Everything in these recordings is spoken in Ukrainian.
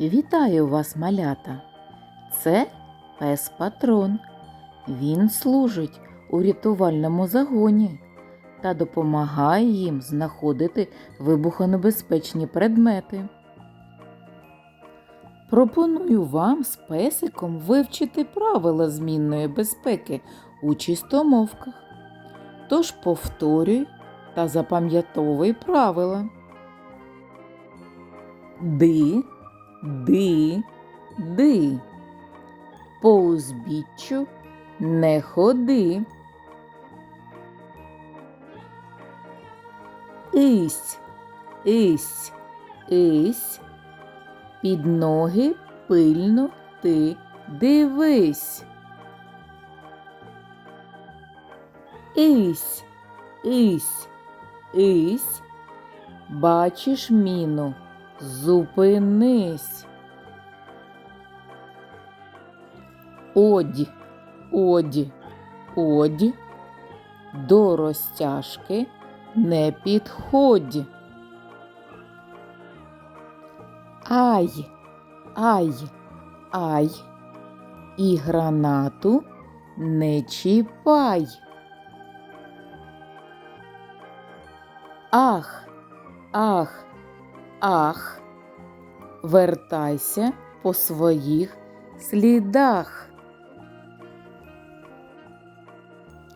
Вітаю вас, малята! Це пес патрон. Він служить у рятувальному загоні та допомагає їм знаходити вибухонебезпечні предмети. Пропоную вам з песиком вивчити правила змінної безпеки у чистомовках. Тож повторюй та запам'ятовуй правила. Ди, ди, ди. По узбіччю не ходи. Ись, ись, ись. Під ноги пильно ти дивись. Ись, ись, ись. Бачиш міну, зупинись. Одь, одь, одь. До розтяжки не підходь. Ай, ай, ай. І гранату не чіпай. Ах, ах, ах. Вертайся по своїх слідах.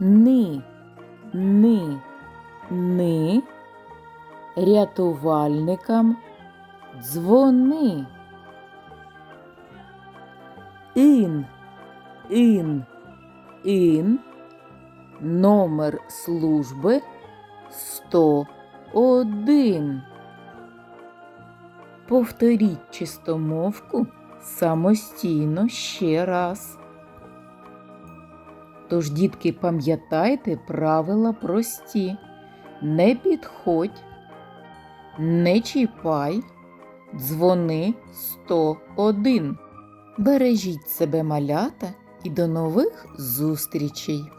Ни, ни, ни. Рятувальникам дзвони. Ін, ін, ін. Номер служби 101. Повторіть чистомовку самостійно ще раз. Тож, дітки, пам'ятайте правила прості. Не підходь, не чіпай, дзвони 101. Бережіть себе малята і до нових зустрічей!